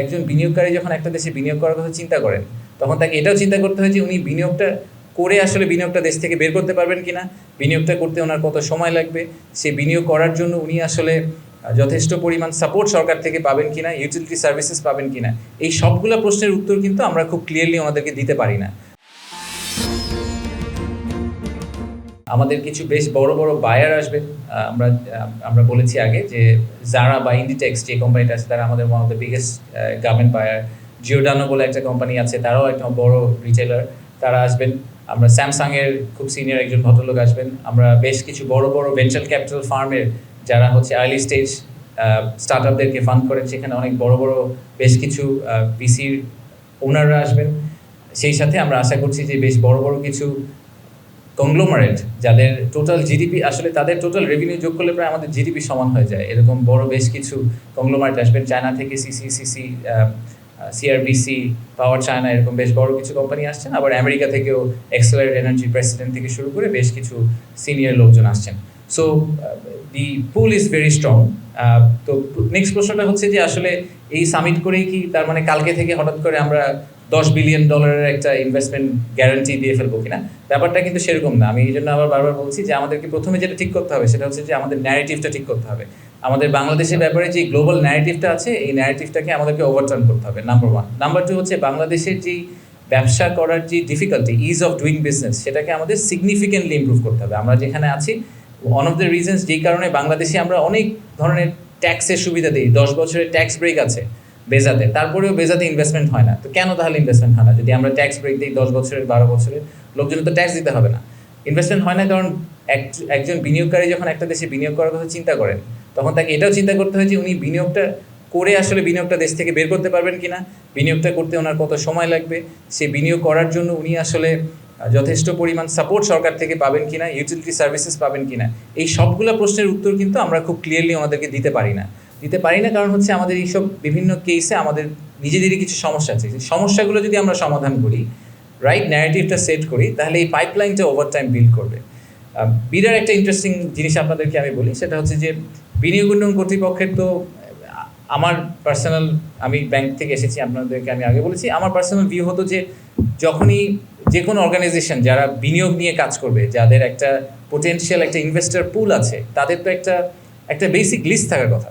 একজন বিনিয়োগকারী যখন একটা দেশে বিনিয়োগ করার কথা চিন্তা করেন, তখন তাকে এটাও চিন্তা করতে হয় যে উনি বিনিয়োগটা করে আসলে বিনিয়োগটা দেশ থেকে বের করতে পারবেন কি না বিনিয়োগটা করতে ওনার কত সময় লাগবে, সে বিনিয়োগ করার জন্য উনি আসলে যথেষ্ট পরিমাণ সাপোর্ট সরকার থেকে পাবেন কিনা ইউটিলিটি সার্ভিসেস পাবেন কিনা, এই সবগুলো প্রশ্নের উত্তর কিন্তু আমরা খুব ক্লিয়ারলি ওনাদেরকে দিতে পারি না। আমাদের কিছু বেশ বড় বড় বায়ার আসবে। আমরা আমরা বলেছি আগে যে জারা বা ইন্ডিটেক্স যে কোম্পানিটা আছে, তারা আমাদের one of the biggest garment buyer Giordano বলে একটা কোম্পানি আছে, তারাও একটা বড় রিটেলার তারা আসবেন। আমরা স্যামসাং এর খুব সিনিয়র একজন ভদ্রলোক আসবেন। আমরা বেশ কিছু বড় বড় ভেঞ্চার ক্যাপিটাল ফার্মের যারা হচ্ছে আর্লি স্টেজ স্টার্ট আপদেরকে ফান্ড করেন, সেখানে অনেক বড় বড় বেশ কিছু ভিসির ওনাররা আসবেন। সেই সাথে আমরা আশা করছি যে বেশ বড় বড় কিছু কংগ্লোমারেট যাদের টোটাল জিডিপি আসলে তাদের টোটাল রেভিনিউ যোগ করলে প্রায় আমাদের জিডিপি সমান হয়ে যায়। এরকম বড় বেশ কিছু কংগ্লোমারেট আসবেন চায়না থেকে CC CC CRBC power China এরকম বেশ বড় কিছু কোম্পানি আসছেন। আবার আমেরিকা থেকেও এক্সেলারেট এনার্জি প্রেসিডেন্ট থেকে শুরু করে বেশ কিছু সিনিয়র লোকজন আসছেন। So the pool is very strong তো নেক্সট প্রশ্নটা হচ্ছে যে আসলে এই সামিট করেই কি তার মানে কালকে থেকে হঠাৎ করে আমরা দশ বিলিয়ন ডলারের একটা ইনভেস্টমেন্ট গ্যারান্টি দিয়ে ফেলব কিনা? ব্যাপারটা কিন্তু সেরকম না। আমি এই জন্য আবার বারবার বলছি যে আমাদেরকে প্রথমে যেটা ঠিক করতে হবে, সেটা হচ্ছে যে আমাদের ন্যারেটিভটা ঠিক করতে হবে। আমাদের বাংলাদেশের ব্যাপারে যে গ্লোবাল ন্যারেটিভটা আছে, এই ন্যারেটিভটাকে আমাদেরকে ওভারটার্ন করতে হবে নাম্বার ওয়ান নাম্বার টু হচ্ছে বাংলাদেশের যেই ব্যবসা করার যে difficulty is of doing business সেটাকে আমাদের সিগনিফিকেন্টলি ইম্প্রুভ করতে হবে। আমরা যেখানে আছি ওয়ান অফ দ্য রিজনস যেই কারণে বাংলাদেশে আমরা অনেক ধরনের ট্যাক্সের সুবিধা দিই। দশ বছরের ট্যাক্স ব্রেক আছে। বেজাতে তারপরেও বেজাতে ইনভেস্টমেন্ট হয় না। তো কেন তাহলে ইনভেস্টমেন্ট হয় না? যদি আমরা ট্যাক্স ব্রেক দিই দশ বছরের, বারো বছরের লোকজন তো ট্যাক্স দিতে হবে না। ইনভেস্টমেন্ট হয় না কারণ এক- একজন বিনিয়োগকারী যখন একটা দেশে বিনিয়োগ করার কথা চিন্তা করেন, তখন তাকে এটাও চিন্তা করতে হয় যে উনি বিনিয়োগটা করে আসলে বিনিয়োগটা দেশ থেকে বের করতে পারবেন কিনা। বিনিয়োগটা করতে ওনার কত সময় লাগবে? সে বিনিয়োগ করার জন্য উনি আসলে যথেষ্ট পরিমাণ সাপোর্ট সরকার থেকে পাবেন কিনা? ইউটিলিটি সার্ভিসেস পাবেন কিনা? এই সবগুলো প্রশ্নের উত্তর কিন্তু আমরা খুব ক্লিয়ারলি ওনাদেরকে দিতে পারি না। দিতে পারি না, কারণ হচ্ছে আমাদের এইসব বিভিন্ন কেসে আমাদের নিজেদেরই কিছু সমস্যা আছে। সমস্যাগুলো যদি আমরা সমাধান করি রাইট ন্যারেটিভটা সেট করি, তাহলে এই পাইপলাইনটা ওভার টাইম বিল্ড করবে। বিরাট একটা ইন্টারেস্টিং জিনিস আপনাদেরকে আমি বলি, সেটা হচ্ছে যে বিনিয়োগ উন্নয়ন কর্তৃপক্ষের তো আমার পার্সোনাল আমি ব্যাংক থেকে এসেছি, আপনাদেরকে আমি আগে বলেছি, আমার পার্সোনাল ভিউ হতো যে যখনই যে কোনো অর্গানাইজেশন যারা বিনিয়োগ নিয়ে কাজ করবে, যাদের একটা পোটেনশিয়াল একটা ইনভেস্টর পুল আছে, তাদের তো একটা একটা বেসিক লিস্ট থাকার কথা।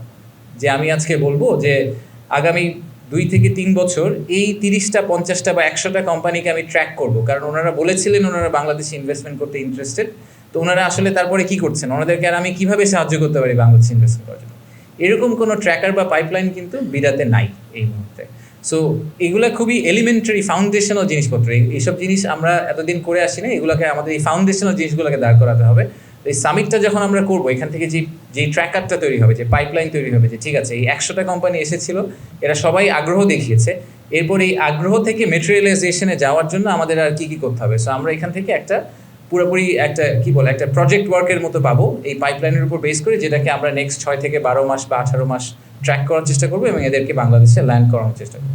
যে আমি আজকে বলব যে আগামী দুই থেকে তিন বছর এই তিরিশটা, পঞ্চাশটা বা একশোটা কোম্পানিকে আমি ট্র্যাক করব। কারণ ওনারা বলেছিলেন ওনারা বাংলাদেশে ইনভেস্টমেন্ট করতে ইন্টারেস্টেড তো ওনারা আসলে তারপরে কি করছেন? ওনাদেরকে আর আমি কীভাবে সাহায্য করতে পারি বাংলাদেশে ইনভেস্টমেন্ট করার জন্য? এরকম কোনো ট্র্যাকার বা পাইপলাইন কিন্তু বিরাতে নাই এই মুহূর্তে। সো এগুলো খুবই এলিমেন্টারি ফাউন্ডেশনাল জিনিসপত্র। এই- এইসব জিনিস আমরা এতদিন করে আসি না এগুলোকে আমাদের এই ফাউন্ডেশনাল জিনিসগুলোকে দাঁড় করাতে হবে। এই সামিটটা যখন আমরা করব, এখান থেকে যে যে ট্র্যাকারটা তৈরি হবে, যে পাইপলাইন তৈরি হবে, যে ঠিক আছে, এই একশোটা কোম্পানি এসেছিল, এরা সবাই আগ্রহ দেখিয়েছে। এরপর এই আগ্রহ থেকে মেটেরিয়ালাইজেশনে যাওয়ার জন্য আমাদের আর কী কী করতে হবে? সো আমরা এখান থেকে একটা পুরোপুরি একটা, কি বলে, একটা প্রজেক্ট ওয়ার্কের মতো পাবো এই পাইপলাইনের উপর বেস করে, যেটাকে আমরা নেক্সট ছয় থেকে বারো মাস বা আঠারো মাস ট্র্যাক করার চেষ্টা করব এবং এদেরকে বাংলাদেশে ল্যান্ড করানোর চেষ্টা করব।